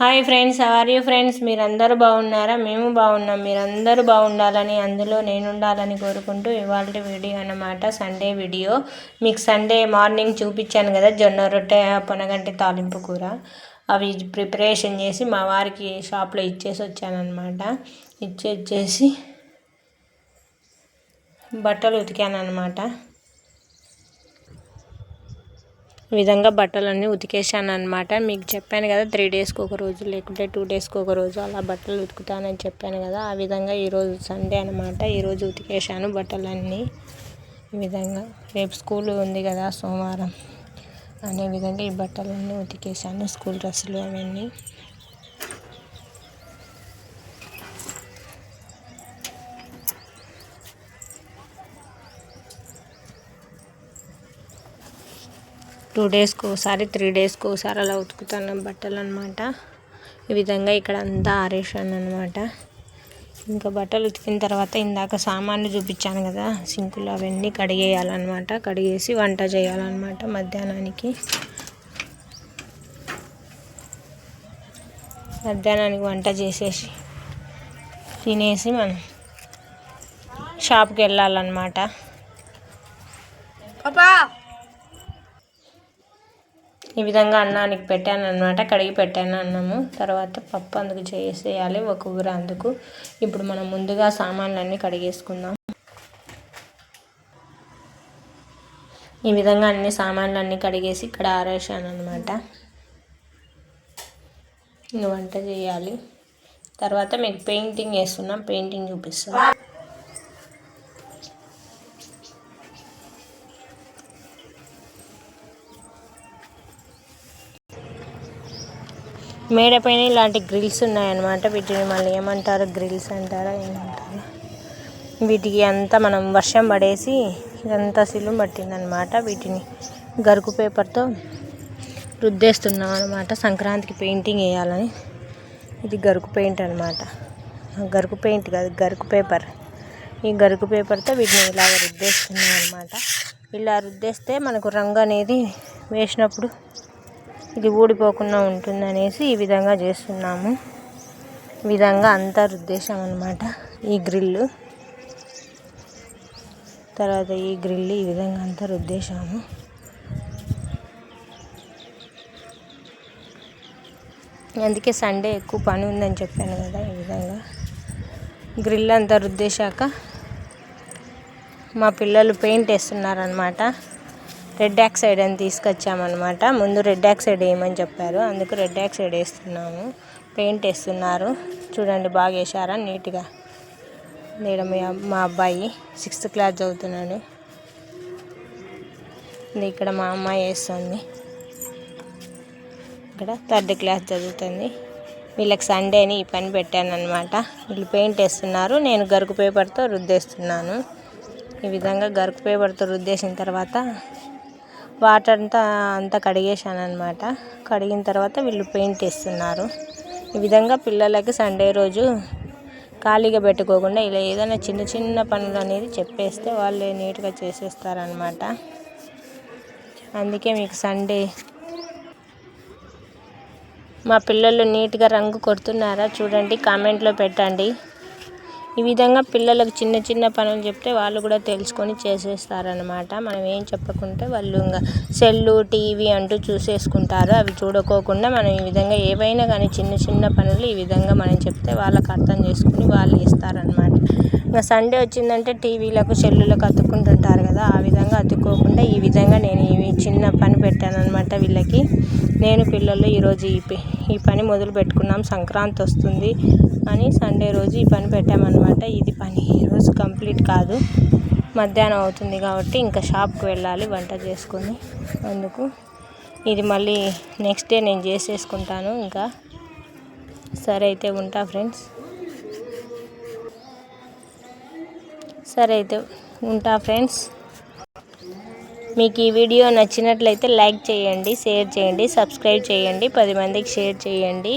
Hi friends are you friends మీరందరూ బాగున్నారా? మేము బాగున్నాం. మీరందరూ బాగుండాలని అందులో నేను ఉండాలని కోరుకుంటూ ఇవాళ వీడియో అన్నమాట సండే వీడియో మీకు సండే మార్నింగ్ చూపించాను కదా జొన్న రొట్టె పొనగంటి తాలింపు కూర. అవి ప్రిపరేషన్ చేసి మా వారికి షాప్లో ఇచ్చేసి వచ్చానమాట ఇచ్చేసి బట్టలు ఉతికాను అనమాట ఈ విధంగా బట్టలన్నీ ఉతికేసాను అనమాట మీకు చెప్పాను కదా త్రీ డేస్కి ఒక రోజు లేకుంటే టూ డేస్కి ఒక రోజు అలా బట్టలు ఉతుకుతానని చెప్పాను కదా ఆ విధంగా ఈరోజు సండే అనమాట ఈరోజు ఉతికేసాను బట్టలన్నీ. ఈ విధంగా రేపు స్కూల్ ఉంది కదా సోమవారం. అనే విధంగా ఈ బట్టలన్నీ ఉతికేసాను స్కూల్ డ్రెస్సులు అవన్నీ. టూ డేస్కి ఒకసారి త్రీ డేస్కి ఒకసారి అలా ఉతుకుతాను బట్టలు అనమాట ఈ విధంగా ఇక్కడ అంతా ఆరేసాను అనమాట ఇంకా బట్టలు ఉతికిన తర్వాత ఇందాక సామాన్లు చూపించాను కదా సింకులు అవన్నీ కడిగేయాలన్నమాట కడిగేసి వంట చేయాలన్నమాట మధ్యాహ్నానికి. మధ్యాహ్నానికి వంట చేసేసి తినేసి మనం షాప్కి వెళ్ళాలన్నమాట ఈ విధంగా అన్నానికి పెట్టాను అనమాట కడిగి పెట్టాను అన్నము. తర్వాత పప్పు అందుకు చేసేయాలి ఒక ఊర అందుకు. ఇప్పుడు మనం ముందుగా సామాన్లన్నీ కడిగేసుకుందాం. ఈ విధంగా అన్ని సామాన్లన్నీ కడిగేసి ఇక్కడ ఆరేసాను అనమాట వంట చేయాలి. తర్వాత మీకు పెయింటింగ్ వేస్తున్నాం పెయింటింగ్ చూపిస్తాను మేడ పైన ఇలాంటి గ్రిల్స్ ఉన్నాయన్నమాట. వీటిని మళ్ళీ ఏమంటారు? గ్రిల్స్ అంటారా? ఏమంటారు? వీటికి అంతా మనం వర్షం పడేసి ఇదంతా సిలుం పట్టిందనమాట వీటిని గరుకు పేపర్తో రుద్దేస్తున్నాం అనమాట సంక్రాంతికి పెయింటింగ్ వేయాలని. ఇది గరుకు పెయింట్ అనమాట గరుకు పెయింట్ కాదు గరుకు పేపర్ ఈ గరుకు పేపర్తో వీటిని ఇలాగ రుద్దేస్తున్నాం అనమాట ఇలా రుద్దేస్తే మనకు రంగు అనేది వేసినప్పుడు ఇది ఊడిపోకుండా ఉంటుందనేసి ఈ విధంగా చేస్తున్నాము. ఈ విధంగా అంతా రుద్దేశాం అనమాట ఈ గ్రిల్లు. తర్వాత ఈ గ్రిల్ ఈ విధంగా అంతా రుద్దేశాము అందుకే సండే ఎక్కువ పని ఉందని చెప్పాను కదా ఈ విధంగా. గ్రిల్ అంతా రుద్దేశాక మా పిల్లలు పెయింట్ వేస్తున్నారనమాట రెడ్ ఆక్సైడ్ అని తీసుకొచ్చామన్నమాట. ముందు రెడ్ ఆక్సైడ్ వేయమని చెప్పారు. అందుకు రెడ్ ఆక్సైడ్ వేస్తున్నాము. పెయింట్ వేస్తున్నారు. చూడండి బాగా వేసారా నీట్గా. నేను మా అబ్బాయి సిక్స్త్ క్లాస్ చదువుతున్నాడు. ఇక్కడ మా అమ్మాయి వేస్తుంది. ఇక్కడ థర్డ్ క్లాస్ చదువుతుంది. వీళ్ళకి సండేని ఈ పని పెట్టాను అనమాట వీళ్ళు పెయింట్ వేస్తున్నారు. నేను గరుకు పేపర్తో రుద్దేస్తున్నాను. ఈ విధంగా గరుకు పేపర్తో రుద్దేసిన తర్వాత వాటర్ అంతా అంతా కడిగేశాను అనమాట కడిగిన తర్వాత వీళ్ళు పెయింట్ వేస్తున్నారు. ఈ విధంగా పిల్లలకి సండే రోజు ఖాళీగా పెట్టుకోకుండా ఇలా ఏదైనా చిన్న చిన్న పనులు అనేది చెప్పేస్తే వాళ్ళు నీట్గా చేసేస్తారనమాట అందుకే మీకు సండే మా పిల్లలు నీట్గా రంగు కొడుతున్నారా చూడండి కామెంట్లో పెట్టండి. ఈ విధంగా పిల్లలకు చిన్న చిన్న పనులు చెప్తే వాళ్ళు కూడా తెలుసుకొని చేసేస్తారనమాట మనం ఏం చెప్పకుంటే వాళ్ళు ఇంకా సెల్లు టీవీ అంటూ చూసేసుకుంటారు. అవి చూడకోకుండా మనం ఈ విధంగా ఏవైనా కానీ చిన్న చిన్న పనులు ఈ విధంగా మనం చెప్తే వాళ్ళకి అర్థం చేసుకుని వాళ్ళు ఇస్తారనమాట ఇంకా సండే వచ్చిందంటే టీవీలకు సెల్లులకు అతుక్కుంటుంటారు కదా ఆ విధంగా అతుక్కోకుండా ఈ విధంగా నేను ఇవి చిన్న పని పెట్టాను అనమాట వీళ్ళకి. నేను పిల్లలు ఈరోజు ఈ ఈ పని మొదలు పెట్టుకున్నాం. సంక్రాంతి వస్తుంది అని సండే రోజు ఈ పని పెట్టామన్నమాట. ఇది పని ఈరోజు కంప్లీట్ కాదు. మధ్యాహ్నం అవుతుంది కాబట్టి ఇంకా షాప్కి వెళ్ళాలి వంట చేసుకొని అందుకు ఇది మళ్ళీ నెక్స్ట్ డే నేను చేసేసుకుంటాను ఇంకా. సరే అయితే ఉంటా ఫ్రెండ్స్. సరే అయితే ఉంటా ఫ్రెండ్స్. మీకు ఈ వీడియో నచ్చినట్లయితే లైక్ చేయండి షేర్ చేయండి సబ్స్క్రైబ్ చేయండి పది మందికి షేర్ చేయండి.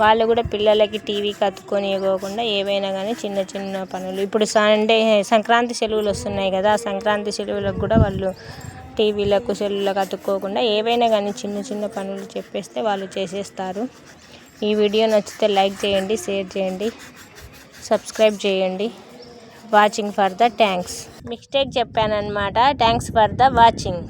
వాళ్ళు కూడా పిల్లలకి టీవీకి కత్తుకొని ఇవ్వకుండా ఏవైనా కానీ చిన్న చిన్న పనులు. ఇప్పుడు సండే సంక్రాంతి సెలవులు వస్తున్నాయి కదా ఆ సంక్రాంతి సెలవులకు కూడా వాళ్ళు టీవీలకు సెల్లులకు అతుక్కోకుండా ఏవైనా కానీ చిన్న చిన్న పనులు చెప్పేస్తే వాళ్ళు చేసేస్తారు. ఈ వీడియో నచ్చితే లైక్ చేయండి షేర్ చేయండి సబ్స్క్రైబ్ చేయండి. Watching for the thanks mistake చెప్పానమాట thanks for the watching